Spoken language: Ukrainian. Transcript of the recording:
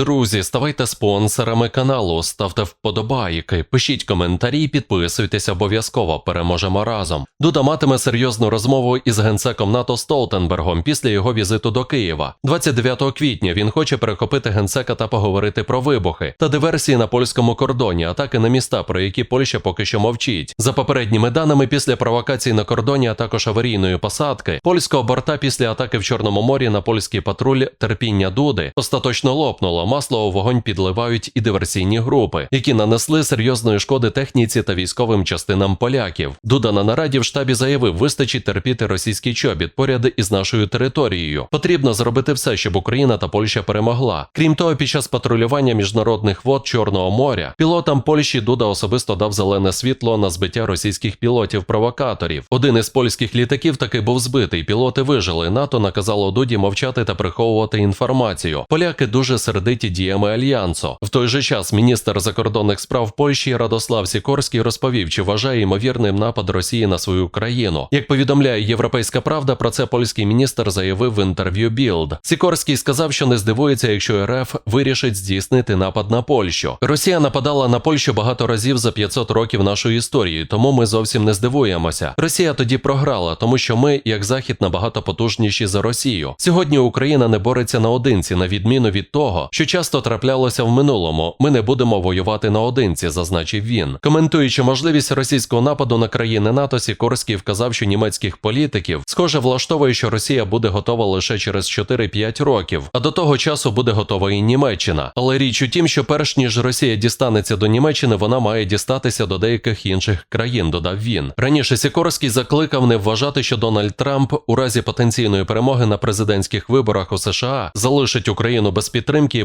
Друзі, ставайте спонсорами каналу, ставте вподобайки, пишіть коментарі, підписуйтесь обов'язково. Переможемо разом. Дуда матиме серйозну розмову із генсеком НАТО Столтенбергом після його візиту до Києва. 29 квітня він хоче перехопити генсека та поговорити про вибухи та диверсії на польському кордоні, атаки на міста, про які Польща поки що мовчить. За попередніми даними, після провокацій на кордоні, а також аварійної посадки, польського борта після атаки в Чорному морі на польський патруль терпіння Дуди остаточно лопнуло. Масло у вогонь підливають і диверсійні групи, які нанесли серйозної шкоди техніці та військовим частинам поляків. Дуда на нараді в штабі заявив, вистачить терпіти російський чобіт поряд із нашою територією. Потрібно зробити все, щоб Україна та Польща перемогла. Крім того, під час патрулювання міжнародних вод Чорного моря пілотам Польщі Дуда особисто дав зелене світло на збиття російських пілотів-провокаторів. Один із польських літаків таки був збитий. Пілоти вижили. НАТО наказало Дуді мовчати та приховувати інформацію. Поляки дуже сердиті діями альянсу. В той же час міністр закордонних справ Польщі Радослав Сікорський розповів, чи вважає ймовірним напад Росії на свою країну. Як повідомляє Європейська Правда, про це польський міністр заявив в інтерв'ю Білд. Сікорський сказав, що не здивується, якщо РФ вирішить здійснити напад на Польщу. Росія нападала на Польщу багато разів за 500 років нашої історії, тому ми зовсім не здивуємося. Росія тоді програла, тому що ми, як захід, набагато потужніші за Росію. Сьогодні Україна не бореться наодинці, на відміну від того, що часто траплялося в минулому. Ми не будемо воювати наодинці, зазначив він. Коментуючи можливість російського нападу на країни НАТО, Сікорський вказав, що німецьких політиків схоже влаштовує, що Росія буде готова лише через 4-5 років, а до того часу буде готова і Німеччина. Але річ у тім, що перш ніж Росія дістанеться до Німеччини, вона має дістатися до деяких інших країн. Додав він. Раніше Сікорський закликав не вважати, що Дональд Трамп у разі потенційної перемоги на президентських виборах у США залишить Україну без підтримки і